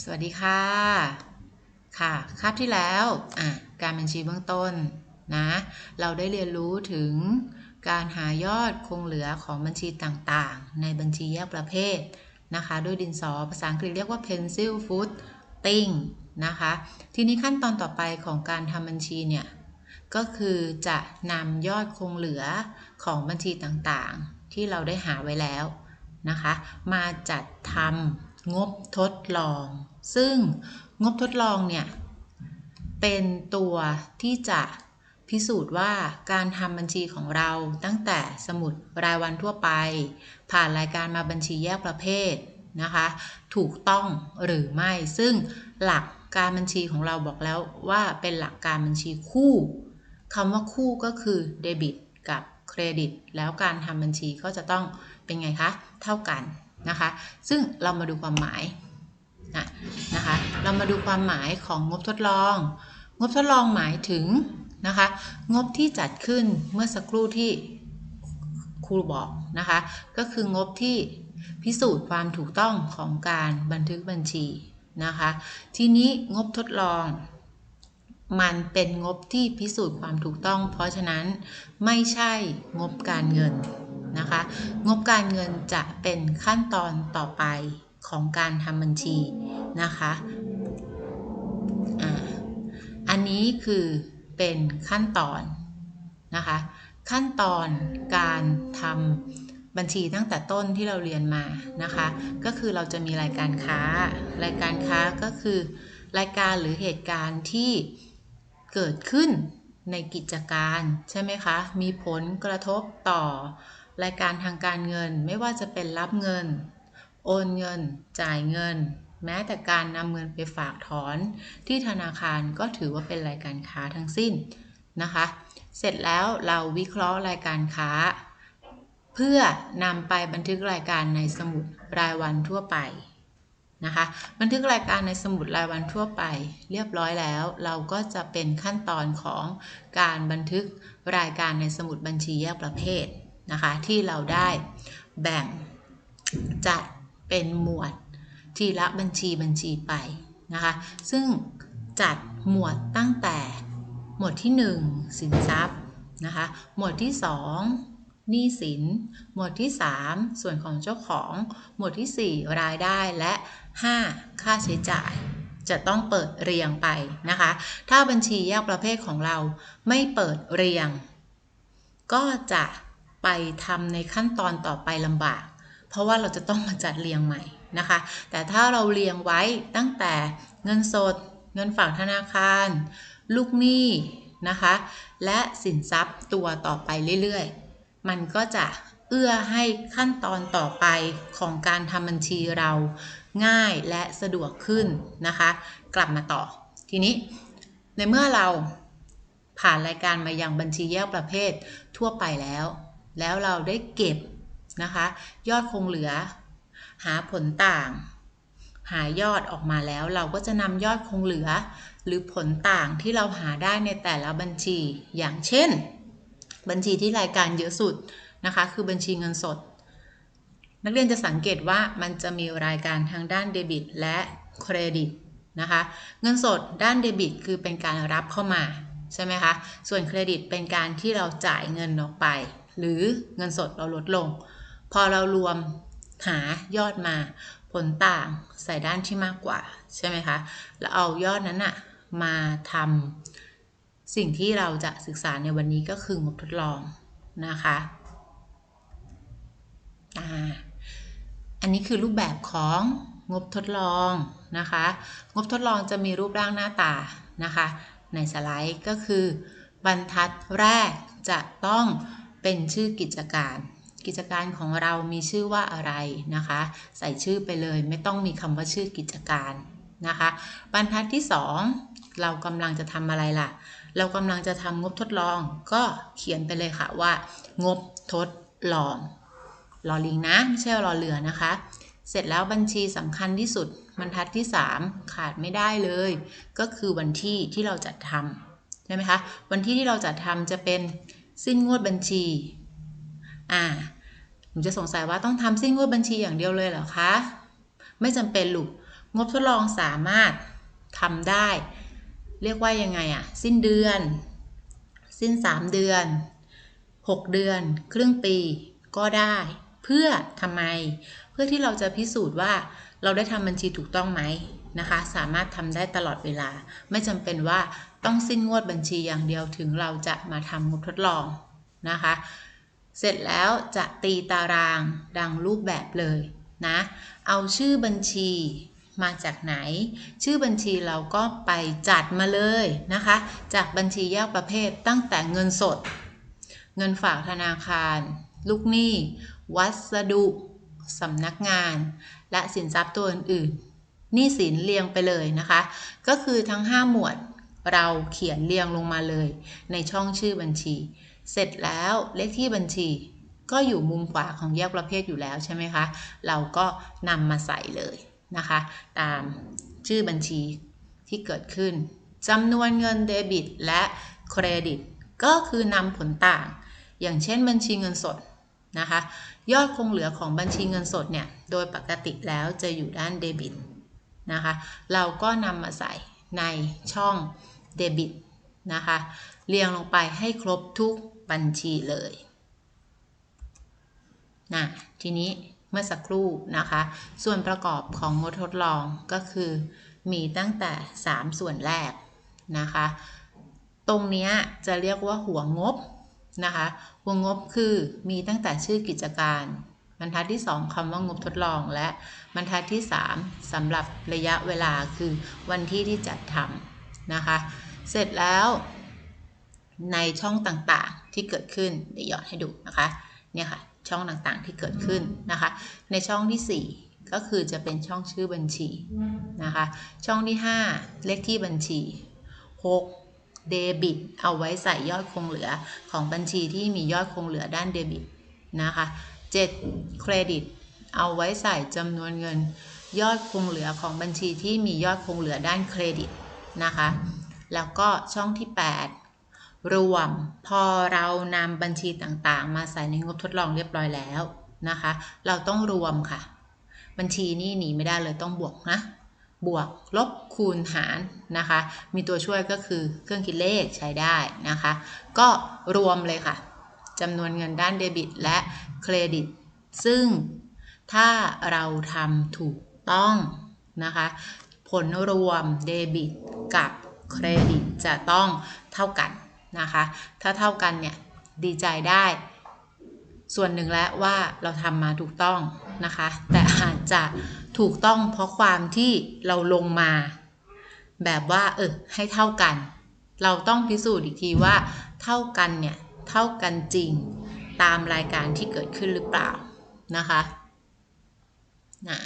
สวัสดีค่ะ ค่ะคาบที่แล้วอะการบัญชีเบื้องต้นนะเราได้เรียนรู้ถึงการหายอดคงเหลือของบัญชีต่างๆ ในบัญชีแยกประเภทนะคะด้วยดินสอภาษาอังกฤษเรียกว่า pencil footing นะคะทีนี้ขั้นตอนต่อไปของการทำบัญชีเนี่ยก็คือจะนำยอดคงเหลือของบัญชีต่างๆ ที่เราได้หาไว้แล้วนะคะ มาจัดทำ งบทดลอง ซึ่งงบทดลองเนี่ย เป็นตัวที่จะพิสูจน์ว่าการทำบัญชีของเราตั้งแต่สมุดรายวันทั่วไป ผ่านรายการมาบัญชีแยกประเภทนะคะ ถูกต้องหรือไม่ ซึ่งหลักการบัญชีของเราบอกแล้วว่าเป็นหลักการบัญชีคู่คำว่าคู่ก็คือเดบิตกับเครดิต แล้วการทำบัญชีก็จะต้องเป็นไงคะ เท่ากัน นะคะ ซึ่งเรามาดูความหมายนะนะคะ เรามาดูความหมายของงบทดลอง งบทดลองหมายถึงนะคะ งบที่จัดขึ้นเมื่อสักครู่ที่ครูบอกนะคะ ก็คืองบที่พิสูจน์ความถูกต้องของการบันทึกบัญชีนะคะ ทีนี้งบทดลอง มันเป็นงบที่พิสูจน์ความถูกต้อง เพราะฉะนั้นไม่ใช่งบการเงิน นะคะ งบการเงินจะเป็นขั้นตอนต่อไปของการทำบัญชีนะคะอันนี้คือเป็นขั้นตอนนะคะ ขั้นตอนการทำบัญชีตั้งแต่ต้นที่เราเรียนมานะคะ ก็คือเราจะมีรายการค้า รายการค้าก็คือรายการหรือเหตุการณ์ที่เกิดขึ้นในกิจการใช่ไหมคะ มีผลกระทบต่อ รายการทางการเงินไม่ว่าจะเป็นรับเงิน โอนเงิน จ่ายเงิน แม้แต่การนำเงินไปฝากถอน ที่ธนาคารก็ถือว่าเป็นรายการค้าทั้งสิ้นนะคะ เสร็จแล้วเราวิเคราะห์รายการค้า เพื่อนำไปบันทึกรายการในสมุดรายวันทั่วไปนะคะบันทึกรายการในสมุดรายวันทั่วไป เรียบร้อยแล้ว เราก็จะเป็นขั้นตอนของการบันทึกรายการในสมุดบัญชีแยกประเภท นะคะที่เราได้แบ่งจัดเป็นหมวดทีละบัญชีบัญชีไปนะคะ ซึ่งจัดหมวดตั้งแต่หมวดที่ 1 สินทรัพย์นะคะ หมวดที่ 2 หนี้สิน หมวดที่ 3 ส่วนของเจ้าของ หมวดที่ 4 รายได้และ 5 ค่าใช้จ่ายจะต้องเปิดเรียงไปนะคะ ถ้าบัญชีแยกประเภทของเราไม่เปิดเรียง ก็จะ ไปทำในขั้นตอนต่อไปลำบาก เพราะว่าเราจะต้องมาจัดเรียงใหม่นะคะ แต่ถ้าเราเรียงไว้ตั้งแต่เงินสด เงินฝากธนาคาร ลูกหนี้นะคะ และสินทรัพย์ตัวต่อไปเรื่อยๆ มันก็จะเอื้อให้ขั้นตอนต่อไปของการทำบัญชีเราง่ายและสะดวกขึ้นนะคะ กลับมาต่อ ทีนี้ในเมื่อเราผ่านรายการมายังบัญชีแยกประเภททั่วไปแล้ว แล้วเราได้เก็บนะคะ ยอดคงเหลือ หาผลต่าง หายอดออกมาแล้ว เราก็จะนำยอดคงเหลือ หรือผลต่างที่เราหาได้ในแต่ละบัญชี อย่างเช่น บัญชีที่รายการเยอะสุดนะคะ คือบัญชีเงินสด นักเรียนจะสังเกตว่ามันจะมีรายการทางด้านเดบิต และเครดิตนะคะ เงินสดด้านเดบิต คือเป็นการรับเข้ามาใช่ไหมคะ ส่วนเครดิตเป็นการที่เราจ่ายเงินออกไป หรือเงินสดเราลดลง พอเรารวมหายอดมาผลต่างใส่ด้านที่มากกว่า ใช่ไหมคะ แล้วเอายอดนั้นอะมาทำสิ่งที่เราจะศึกษาในวันนี้ก็คืองบทดลองนะคะอ่าอันนี้คือรูปแบบของงบทดลองนะคะ งบทดลองจะมีรูปร่างหน้าตานะคะ ในสไลด์ก็คือบรรทัดแรกจะต้อง เป็นชื่อกิจการ กิจการของเรามีชื่อว่าอะไรนะคะ ใส่ชื่อไปเลยไม่ต้องมีคำว่าชื่อกิจการนะคะ บรรทัดที่ 2 เรากำลังจะทำอะไรล่ะ เรากำลังจะทำงบทดลองก็เขียนไปเลยค่ะว่า งบทดลองรอลิงนะไม่ใช่รอเรือนะคะ เสร็จแล้วบัญชีสำคัญที่สุดบรรทัดที่ 3 ขาดไม่ได้เลย ก็คือวันที่ที่เราจัดทำใช่ไหมคะ วันที่ที่เราจัดทำจะเป็น สิ้นงวดบัญชี อ่าหนูจะสงสัยว่าต้องทำสิ้นงวดบัญชีอย่างเดียวเลยเหรอคะ ไม่จำเป็นลูกงบทดลองสามารถทำได้ เรียกว่ายังไงอะสิ้นเดือน สิ้น 3 เดือน 6 เดือน ครึ่งปีก็ได้ เพื่อทำไม เพื่อที่เราจะพิสูจน์ว่าเราได้ทำบัญชีถูกต้องไหมนะคะ สามารถทำได้ตลอดเวลา ไม่จำเป็นว่า ต้องสิ้นงวดบัญชีอย่างเดียวถึงเราจะมาทำงบทดลองนะคะ เสร็จแล้วจะตีตารางดังรูปแบบเลยนะ เอาชื่อบัญชีมาจากไหน ชื่อบัญชีเราก็ไปจัดมาเลยนะคะ จากบัญชีแยกประเภทตั้งแต่เงินสด เงินฝากธนาคาร ลูกหนี้ วัสดุสำนักงาน และสินทรัพย์ตัวอื่นๆหนี้สินเรียงไปเลยนะคะ ก็คือทั้ง 5 หมวด เราเขียนเรียงลงมาเลย ในช่องชื่อบัญชี เสร็จแล้วเลขที่บัญชี ก็อยู่มุมขวาของแยกประเภทอยู่แล้วใช่ไหมคะ เราก็นำมาใส่เลยนะคะ ตามชื่อบัญชีที่เกิดขึ้นจำนวนเงินเดบิตและเครดิต ก็คือนำผลต่าง อย่างเช่นบัญชีเงินสดนะคะยอดคงเหลือของบัญชีเงินสดเนี่ย โดยปกติแล้วจะอยู่ด้านเดบิตนะคะ เราก็นำมาใส่ในช่อง เดบิตนะคะเรียงลงไปให้ครบทุกบัญชีเลยนะทีนี้เมื่อสักครู่นะคะ ส่วนประกอบของงบทดลองก็คือมีตั้งแต่ 3 ส่วนแรกนะคะ ตรงนี้จะเรียกว่าหัวงบนะคะ หัวงบคือมีตั้งแต่ชื่อกิจการ บรรทัดที่ 2คำว่างบทดลองและบรรทัดที่ 3สำหรับระยะเวลาคือวันที่ที่จัดทำ นะคะ เสร็จแล้วในช่องต่างๆที่เกิดขึ้นเดี๋ยวหยอดให้ดูนะคะเนี่ยค่ะช่องต่างๆที่เกิดขึ้นนะคะ ในช่องที่ 4 ก็คือจะเป็นช่องชื่อบัญชีนะคะ ช่องที่ 5 เลขที่บัญชี 6 เดบิต เอาไว้ใส่ยอดคงเหลือของบัญชีที่มียอดคงเหลือด้านเดบิตนะคะ 7. เครดิต เอาไว้ใส่จำนวนเงินยอดคงเหลือของบัญชีที่มียอดคงเหลือด้านเครดิต นะคะ แล้วก็ช่องที่ 8 รวม พอเรานำบัญชีต่างๆ มาใส่ในงบทดลองเรียบร้อยแล้วนะคะ เราต้องรวมค่ะ บัญชีนี่หนีไม่ได้เลยต้องบวกนะ บวกลบคูณหารนะคะ มีตัวช่วยก็คือเครื่องคิดเลขใช้ได้นะคะ ก็รวมเลยค่ะจำนวนเงินด้านเดบิตและเครดิต ซึ่งถ้าเราทำถูกต้องนะคะ ผลรวมเดบิต กับเครดิตจะต้องเท่ากันนะคะ ถ้าเท่ากันเนี่ย ดีใจได้ ส่วนหนึ่งแล้วว่าเราทำมาถูกต้องนะคะ แต่อาจจะถูกต้องเพราะความที่เราลงมา แบบว่าเออให้เท่ากัน เราต้องพิสูจน์อีกทีว่า เท่ากันเนี่ย เท่ากันจริงตามรายการที่เกิดขึ้นหรือเปล่านะคะนะ